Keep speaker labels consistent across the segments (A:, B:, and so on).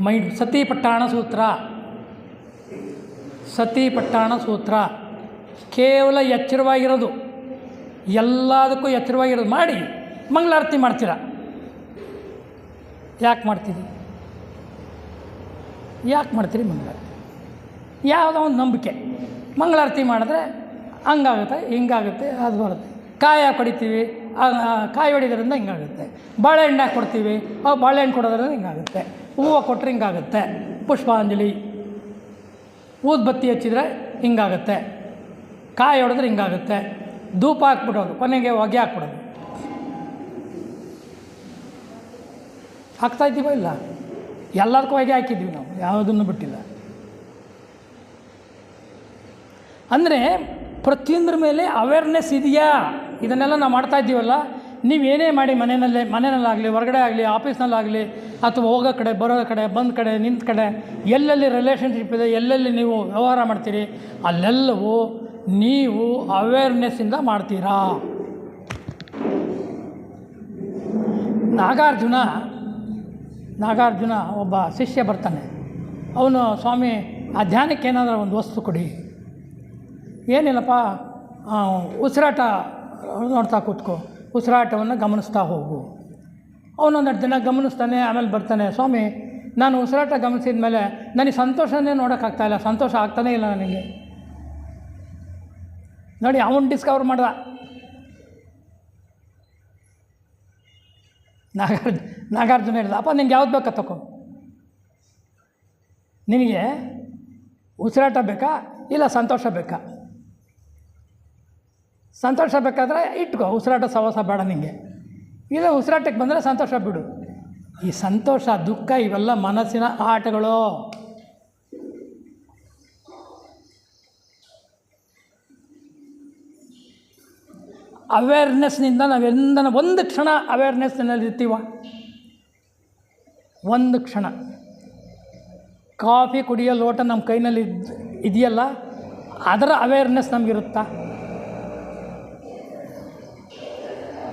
A: Mind ಸತಿ ಪಟ್ಟಾಣ ಸೂತ್ರ. ಸತಿ ಪಟ್ಟಾಣ ಸೂತ್ರ. ಕೇವಲ ಎಚ್ಚರವಾಗಿರೋದು. ಎಲ್ಲದಕ್ಕೂ ಎಚ್ಚರವಾಗಿರೋದು ಮಾಡಿ ಮಂಗಳಾರತಿ ಮಾಡ್ತೀರ? ಯಾಕೆ ಮಾಡ್ತೀರಿ? ಯಾಕೆ ಮಾಡ್ತೀರಿ ಮಂಗಳಾರತಿ? ಯಾವುದೋ ಒಂದು ನಂಬಿಕೆ. ಮಂಗಳಾರತಿ ಮಾಡಿದ್ರೆ ಹಂಗಾಗುತ್ತೆ, ಹಿಂಗಾಗುತ್ತೆ ಅದು ಬರುತ್ತೆ ಕಾಯ ಪಡಿತೀವಿ ಕಾಯಿ ಹೊಡಿಯೋದ್ರಿಂದ ಹಿಂಗಾಗುತ್ತೆ. ಬಾಳೆಹಣ್ಣು ಕೊಡ್ತೀವಿ? ಆ, ಬಾಳೆಹಣ್ಣು ಕೊಡೋದ್ರಿಂದ ಹಿಂಗಾಗುತ್ತೆ. ಹೂವು ಕೊಟ್ಟರೆ ಹಿಂಗಾಗುತ್ತೆ. ಪುಷ್ಪಾಂಜಲಿ. ಊದ್ಬತ್ತಿ ಹಚ್ಚಿದ್ರೆ ಹಿಂಗಾಗುತ್ತೆ. ಕಾಯಿ ಹೊಡೆದ್ರೆ ಹಿಂಗಾಗುತ್ತೆ. ಧೂಪ ಹಾಕ್ಬಿಡೋದು. ಕೊನೆಗೆ ಹೊಗೆ ಹಾಕ್ಬಿಡೋದು. ಹಾಕ್ತಾ ಇದ್ದೀವೋ ಇಲ್ಲ? ಎಲ್ಲದಕ್ಕೂ ಹೊಗೆ ಹಾಕಿದ್ದೀವಿ ನಾವು. ಯಾವುದನ್ನು ಬಿಟ್ಟಿಲ್ಲ. ಅಂದರೆ ಪ್ರತಿಯೊಂದ್ರ ಮೇಲೆ ಅವೇರ್ನೆಸ್ ಇದೆಯಾ? ಇದನ್ನೆಲ್ಲ ನಾವು ಮಾಡ್ತಾ ಇದ್ದೀವಲ್ಲ ಏನೇ ಮಾಡಿ ಮನೆಯಲ್ಲೇ ಮನೆಯಲ್ಲಾಗಲಿ ಹೊರಗಡೆ ಆಗಲಿ ಆಫೀಸ್ನಲ್ಲಾಗಲಿ, ಅಥವಾ ಹೋಗೋ ಕಡೆ, ಬರೋ ಕಡೆ, ಬಂದ ಕಡೆ, ನಿಂತ ಕಡೆ, ಎಲ್ಲೆಲ್ಲಿ ರಿಲೇಷನ್ಶಿಪ್ ಇದೆ, ಎಲ್ಲೆಲ್ಲಿ ನೀವು ವ್ಯವಹಾರ ಮಾಡ್ತೀರಿ, ಅಲ್ಲೆಲ್ಲವೂ ನೀವು ಅವೇರ್ನೆಸ್ಸಿಂದ ಮಾಡ್ತೀರಾ. ನಾಗಾರ್ಜುನ ನಾಗಾರ್ಜುನ ಒಬ್ಬ ಶಿಷ್ಯ ಬರ್ತಾನೆ. ಅವನು, ಸ್ವಾಮಿ, ಆ ಧ್ಯಾನಕ್ಕೆ ಏನಾದರೂ ಒಂದು ವಸ್ತು ಕೊಡಿ. ಏನಿಲ್ಲಪ್ಪ ಉಸಿರಾಟ ನೋಡ್ತಾ ಕೂತ್ಕೋ, ಉಸಿರಾಟವನ್ನು ಗಮನಿಸ್ತಾ ಹೋಗು. ಅವನೊಂದೆರಡು ದಿನ ಗಮನಿಸ್ತಾನೆ, ಆಮೇಲೆ ಬರ್ತಾನೆ, ಸ್ವಾಮಿ, ನಾನು ಉಸಿರಾಟ ಗಮನಿಸಿದ ಮೇಲೆ ನನಗೆ ಸಂತೋಷನೇ ನೋಡೋಕ್ಕಾಗ್ತಾಯಿಲ್ಲ ಸಂತೋಷ ಆಗ್ತಾನೇ ಇಲ್ಲ ನನಗೆ. ನೋಡಿ, ಅವನು ಡಿಸ್ಕವರ್ ಮಾಡ್ದ. ನಾಗಾರ್ಜು, ನಾಗಾರ್ಜುನ ಹೇಳಿದ, ಅಪ್ಪ, ನಿಂಗೆ ಯಾವ್ದು ಬೇಕಾ ತಕೋ? ನಿನಗೆ ಉಸಿರಾಟ ಬೇಕಾ ಇಲ್ಲ ಸಂತೋಷ ಬೇಕಾ? ಸಂತೋಷ ಬೇಕಾದರೆ ಇಟ್ಕೋ, ಉಸಿರಾಟ ಸವಾಸ ಬೇಡ ನಿಮಗೆ ಇಲ್ಲ ಉಸಿರಾಟಕ್ಕೆ ಬಂದರೆ ಸಂತೋಷ ಬಿಡು. ಈ ಸಂತೋಷ, ದುಃಖ ಇವೆಲ್ಲ ಮನಸ್ಸಿನ ಆಟಗಳು. ಅವೇರ್ನೆಸ್ನಿಂದ ನಾವೆಂದನ ಒಂದು ಕ್ಷಣ ಅವೇರ್ನೆಸ್ನಲ್ಲಿ ಇರ್ತೀವ? ಒಂದು ಕ್ಷಣ. ಕಾಫಿ ಕುಡಿಯೋ ಲೋಟ ನಮ್ಮ ಕೈನಲ್ಲಿ ಇದ್ ಇದೆಯಲ್ಲ? ಅದರ ಅವೇರ್ನೆಸ್ ನಮಗಿರುತ್ತಾ?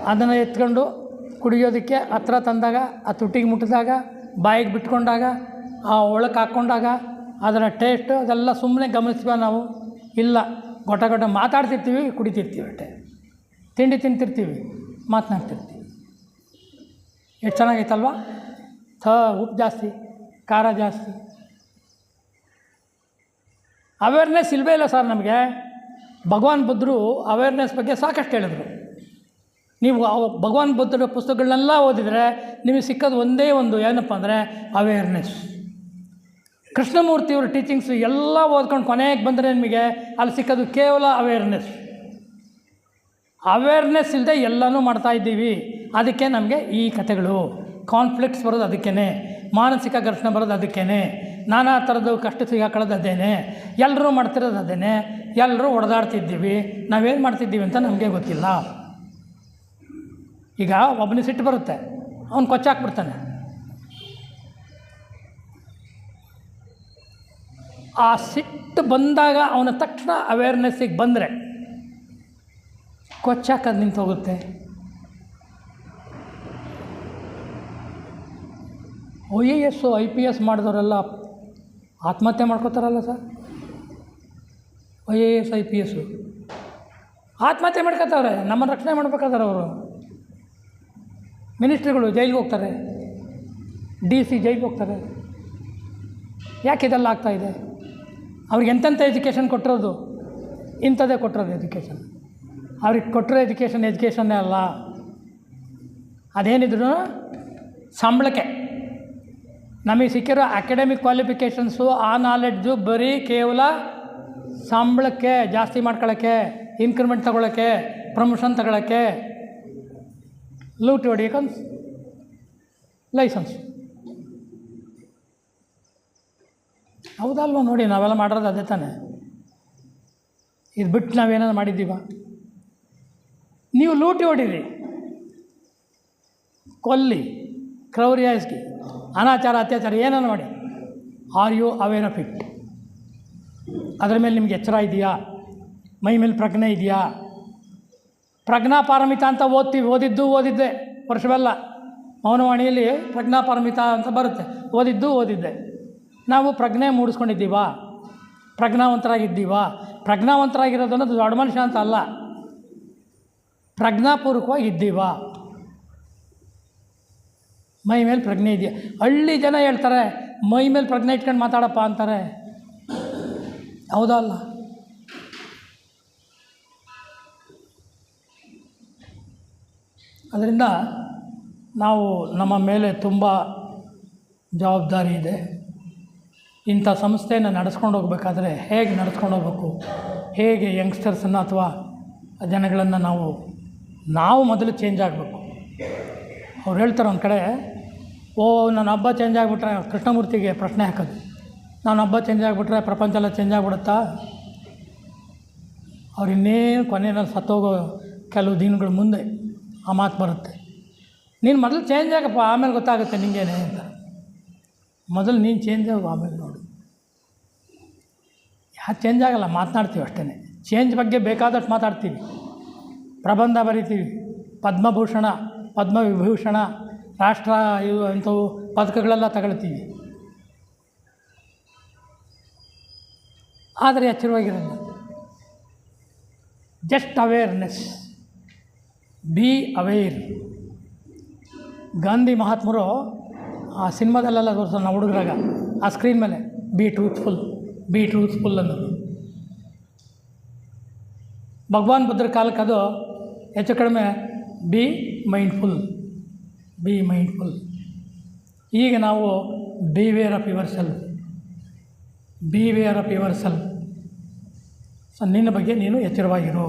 A: ಅದನ್ನು ಎತ್ಕೊಂಡು ಕುಡಿಯೋದಕ್ಕೆ ಹತ್ರ ತಂದಾಗ, ಆ ತುಟಿಗೆ ಮುಟ್ಟಿದಾಗ, ಬಾಯಿಗೆ ಬಿಟ್ಕೊಂಡಾಗ, ಆ ಒಳಕ್ಕೆ ಹಾಕ್ಕೊಂಡಾಗ ಅದರ ಟೇಸ್ಟು ಅದೆಲ್ಲ ಸುಮ್ಮನೆ ಗಮನಿಸ್ತೀವ ನಾವು? ಇಲ್ಲ. ಗೊಟ್ಟ ಗೊಟ್ಟ ಮಾತಾಡ್ತಿರ್ತೀವಿ, ಕುಡಿತಿರ್ತೀವಿ ಅಷ್ಟೇ. ತಿಂಡಿ ತಿಂತಿರ್ತೀವಿ, ಮಾತನಾಡ್ತಿರ್ತೀವಿ. ಎಷ್ಟು ಚೆನ್ನಾಗೈತಲ್ವ? ಥ, ಉಪ್ಪು ಜಾಸ್ತಿ, ಖಾರ ಜಾಸ್ತಿ. ಅವೇರ್ನೆಸ್ ಇಲ್ಲವೇ ಇಲ್ಲ ಸರ್ ನಮಗೆ. ಭಗವಾನ್ ಬುದ್ಧರು ಅವೇರ್ನೆಸ್ ಬಗ್ಗೆ ಸಾಕಷ್ಟು ಹೇಳಿದರು. ನೀವು ಭಗವಾನ್ ಬುದ್ಧರ ಪುಸ್ತಕಗಳನ್ನೆಲ್ಲ ಓದಿದರೆ ನಿಮಗೆ ಸಿಕ್ಕೋದು ಒಂದೇ ಒಂದು ಏನಪ್ಪ ಅಂದರೆ ಅವೇರ್ನೆಸ್ ಕೃಷ್ಣಮೂರ್ತಿಯವ್ರ ಟೀಚಿಂಗ್ಸು ಎಲ್ಲ ಓದ್ಕೊಂಡು ಕೊನೆಗೆ ಬಂದರೆ ನಿಮಗೆ ಅಲ್ಲಿ ಸಿಕ್ಕೋದು ಕೇವಲ ಅವೇರ್ನೆಸ್ ಅವೇರ್ನೆಸ್ ಇಲ್ಲದೆ ಎಲ್ಲನೂ ಮಾಡ್ತಾ ಇದ್ದೀವಿ. ಅದಕ್ಕೆ ನಮಗೆ ಈ ಕಥೆಗಳು. ಕಾನ್ಫ್ಲಿಕ್ಟ್ಸ್ ಬರೋದು ಅದಕ್ಕೇ ಮಾನಸಿಕ ಘರ್ಷಣೆ ಬರೋದು ಅದಕ್ಕೇ ನಾನಾ ಥರದ್ದು ಕಷ್ಟ ಸಿಗಾಕೊಳ್ಳೋದು ಅದೇನೆ. ಎಲ್ಲರೂ ಮಾಡ್ತಿರೋದು ಅದೇನೆ. ಎಲ್ಲರೂ ಹೊಡೆದಾಡ್ತಿದ್ದೀವಿ ನಾವೇನು ಮಾಡ್ತಿದ್ದೀವಿ ಅಂತ ನಮಗೆ ಗೊತ್ತಿಲ್ಲ. ಈಗ ಒಬ್ಬನಿಗೆ ಸಿಟ್ಟು ಬರುತ್ತೆ, ಅವನು ಕೊಚ್ಚಾಕ್ಬಿಡ್ತಾನೆ. ಆ ಸಿಟ್ಟು ಬಂದಾಗ ಅವನ ತಕ್ಷಣ ಅವೇರ್ನೆಸ್ಸಿಗೆ ಬಂದರೆ, ಕೊಚ್ಚಾಕದು ನಿಂತು ಹೋಗುತ್ತೆ. O A S I P S ಮಾಡಿದವರೆಲ್ಲ ಆತ್ಮಹತ್ಯೆ ಮಾಡ್ಕೋತಾರಲ್ಲ sir? O A S I P S ಆತ್ಮಹತ್ಯೆ ಮಾಡ್ಕೋತಾರೆ ನಮ್ಮನ್ನು ರಕ್ಷಣೆ ಮಾಡ್ಬೇಕಾದ್ರೆ ಅವರು. ಮಿನಿಸ್ಟ್ರಿಗಳು ಜೈಲಿಗೆ ಹೋಗ್ತಾರೆ. ಡಿ ಸಿ ಜೈಲಿಗೆ ಹೋಗ್ತಾರೆ. ಯಾಕೆ ಇದೆಲ್ಲ ಆಗ್ತಾಯಿದೆ ಅವ್ರಿಗೆ ಎಂತೆಂಥ ಎಜುಕೇಷನ್ ಕೊಟ್ಟಿರೋದು? ಇಂಥದ್ದೇ ಕೊಟ್ಟಿರೋದು ಎಜುಕೇಷನ್ ಅವ್ರಿಗೆ ಕೊಟ್ಟಿರೋ ಎಜುಕೇಷನ್ ಎಜುಕೇಷನ್ನೇ ಅಲ್ಲ. ಅದೇನಿದ್ರು ಸಂಬಳಕ್ಕೆ. ನಮಗೆ ಸಿಕ್ಕಿರೋ ಅಕಾಡೆಮಿಕ್ ಕ್ವಾಲಿಫಿಕೇಷನ್ಸು ಆ ನಾಲೆಡ್ಜು ಬರೀ ಕೇವಲ ಸಂಬಳಕ್ಕೆ ಜಾಸ್ತಿ ಮಾಡ್ಕೊಳ್ಳೋಕ್ಕೆ ಇನ್ಕ್ರಿಮೆಂಟ್ ತಗೊಳ್ಳೋಕ್ಕೆ ಪ್ರಮೋಷನ್ ತಗೊಳ್ಳೋಕ್ಕೆ ಲೂಟಿ ಕನ್ಸ್ ಲೈಸೆನ್ಸ್ ಹೌದಲ್ವ ನೋಡಿ, ನಾವೆಲ್ಲ ಮಾಡಿರೋದು ಅದೇ ತಾನೆ. ಇದು ಬಿಟ್ಟು ನಾವೇನಾದ್ರು ಮಾಡಿದ್ದೀವ? ನೀವು ಲೂಟಿ ಹೊಡೀರಿ. ಕೊಲ್ಲಿ ಕ್ರೌರ್ಯ ಎಸ್ಗಿ ಅನಾಚಾರ, ಅತ್ಯಾಚಾರ ಏನನ್ನು ಮಾಡಿ. ಆರ್ ಯು ಅವೇರ್ ಫಿಟ್ ಅದರ ಮೇಲೆ ನಿಮ್ಗೆ ಎಚ್ಚರ ಇದೆಯಾ? ಮೈ ಮೇಲೆ ಪ್ರಜ್ಞೆ ಇದೆಯಾ? ಪ್ರಜ್ಞಾಪಾರಮಿತ ಅಂತ ಓದ್ತೀವಿ, ಓದಿದ್ದು ಓದಿದ್ದೆ, ವರ್ಷವೆಲ್ಲ. ಮೌನವಾಣಿಯಲ್ಲಿ ಪ್ರಜ್ಞಾಪಾರಮಿತ ಅಂತ ಬರುತ್ತೆ, ಓದಿದ್ದು ಓದಿದ್ದೆ. ನಾವು ಪ್ರಜ್ಞೆ ಮೂಡಿಸ್ಕೊಂಡಿದ್ದೀವಾ? ಪ್ರಜ್ಞಾವಂತರಾಗಿದ್ದೀವಾ? ಪ್ರಜ್ಞಾವಂತರಾಗಿರೋದು ಅನ್ನೋದು ದೊಡ್ಡ ಮನುಷ್ಯ ಅಂತ ಅಲ್ಲ. ಪ್ರಜ್ಞಾಪೂರ್ವಕವಾಗಿ ಇದ್ದೀವಾ ಮೈ ಮೇಲೆ ಪ್ರಜ್ಞೆ ಇದೆಯಾ? ಹಳ್ಳಿ ಜನ ಹೇಳ್ತಾರೆ, ಮೈ ಮೇಲೆ ಪ್ರಜ್ಞೆ ಇಟ್ಕೊಂಡು ಮಾತಾಡಪ್ಪ ಅಂತಾರೆ. ಹೌದಾ ಅಲ್ಲ? ಅದರಿಂದ ನಾವು ನಮ್ಮ ಮೇಲೆ ತುಂಬ ಜವಾಬ್ದಾರಿ ಇದೆ. ಇಂಥ ಸಂಸ್ಥೆಯನ್ನು ನಡೆಸ್ಕೊಂಡು ಹೋಗಬೇಕಾದ್ರೆ ಹೇಗೆ ನಡೆಸ್ಕೊಂಡು ಹೋಗ್ಬೇಕು? ಹೇಗೆ ಯಂಗ್ಸ್ಟರ್ಸನ್ನು ಅಥವಾ ಜನಗಳನ್ನು ನಾವು ನಾವು ಮೊದಲು ಚೇಂಜ್ ಆಗಬೇಕು? ಅವ್ರು ಹೇಳ್ತಾರೆ ಒಂದು ಕಡೆ, ಓ, ನನ್ನ ಹಬ್ಬ ಚೇಂಜ್ ಆಗಿಬಿಟ್ರೆ ಕೃಷ್ಣಮೂರ್ತಿಗೆ ಪ್ರಶ್ನೆ ಹಾಕೋದು. ನಾನು ಹಬ್ಬ ಚೇಂಜ್ ಆಗಿಬಿಟ್ರೆ ಪ್ರಪಂಚ ಎಲ್ಲ ಚೇಂಜ್ ಆಗಿಬಿಡುತ್ತಾ? ಅವ್ರು ಇನ್ನೇನು ಕೊನೆಯಲ್ಲಿ ಸತ್ತೋಗೋ ಕೆಲವು ದಿನಗಳ ಮುಂದೆ ಆ ಮಾತು ಬರುತ್ತೆ. ನೀನು ಮೊದಲು ಚೇಂಜ್ ಆಗಪ್ಪ, ಆಮೇಲೆ ಗೊತ್ತಾಗುತ್ತೆ ನಿಂಗೇನೆ ಅಂತ. ಮೊದಲು ನೀನು ಚೇಂಜ್ ಆಗು, ಆಮೇಲೆ ನೋಡು. ಯಾ ಚೇಂಜ್ ಆಗಲ್ಲ, ಮಾತನಾಡ್ತೀವಿ ಅಷ್ಟೇ ಚೇಂಜ್ ಬಗ್ಗೆ ಬೇಕಾದಷ್ಟು ಮಾತಾಡ್ತೀವಿ. ಪ್ರಬಂಧ ಬರಿತೀವಿ. ಪದ್ಮಭೂಷಣ, ಪದ್ಮವಿಭೂಷಣ, ರಾಷ್ಟ್ರ, ಇವು ಇಂಥವು ಪದಕಗಳೆಲ್ಲ ತಗೊಳ್ತೀವಿ. ಆದರೆ ಎಚ್ಚರವಾಗಿರಲ್ಲ. Just awareness be aware. Gandhi ಮಹಾತ್ಮರು ಆ ಸಿನಿಮಾದಲ್ಲೆಲ್ಲ ತೋರಿಸೋ ನಾವು ಹುಡುಗರಾಗ. ಆ ಸ್ಕ್ರೀನ್ ಮೇಲೆ ಬಿ ಟ್ರೂತ್ಫುಲ್ ಬಿ ಟ್ರೂತ್ಫುಲ್ ಅನ್ನೋದು. ಭಗವಾನ್ ಬುದ್ಧರ ಕಾಲಕ್ಕೆ ಅದು ಹೆಚ್ಚು ಕಡಿಮೆ ಬಿ ಮೈಂಡ್ಫುಲ್ ಬಿ ಮೈಂಡ್ಫುಲ್ ಈಗ ನಾವು beware of your beware of your self so ನಿನ್ನ ಬಗ್ಗೆ ನೀನು ಎಚ್ಚರವಾಗಿರು.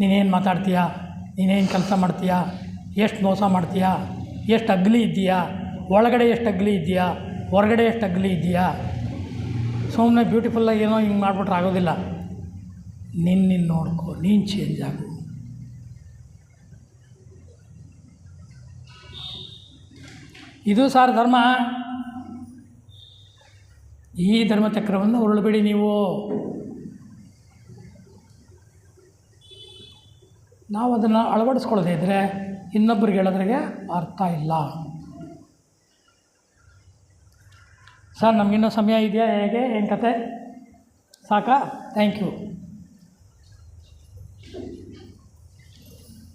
A: ನೀನೇನು ಮಾತಾಡ್ತೀಯಾ? ನೀನೇನು ಕೆಲಸ ಮಾಡ್ತೀಯಾ? ಎಷ್ಟು ಮೋಸ ಮಾಡ್ತೀಯಾ? ಎಷ್ಟು ಅಗ್ಲಿ ಇದ್ದೀಯಾ? ಒಳಗಡೆ ಎಷ್ಟು ಅಗ್ಲಿ ಇದೆಯಾ ಹೊರಗಡೆ ಎಷ್ಟು ಅಗ್ಲಿ ಇದೆಯಾ ಸುಮ್ಮನೆ ಬ್ಯೂಟಿಫುಲ್ಲಾಗಿ ಏನೋ ಹಿಂಗೆ ಮಾಡಿಬಿಟ್ರೆ ಆಗೋದಿಲ್ಲ. ನಿನ್ನ ನೀನು ನೋಡ್ಕೊ, ನೀನು ಚೇಂಜ್ ಆಗು. ಇದು ಸಾರ್ ಧರ್ಮ. ಈ ಧರ್ಮಚಕ್ರವನ್ನು ಉರುಳಬೇಡಿ ನೀವು. ನಾವು ಅದನ್ನು ಅಳವಡಿಸ್ಕೊಳ್ಳದೇ ಇದ್ದರೆ ಇನ್ನೊಬ್ಬರಿಗೆ ಹೇಳೋದ್ರಿಗೆ ಅರ್ಥ ಇಲ್ಲ. ಸರ್ ನಮಗಿನ್ನೂ ಸಮಯ ಇದೆಯಾ ಹೇಗೆ? ಏನು ಕತೆ? ಸಾಕಾ? Thank you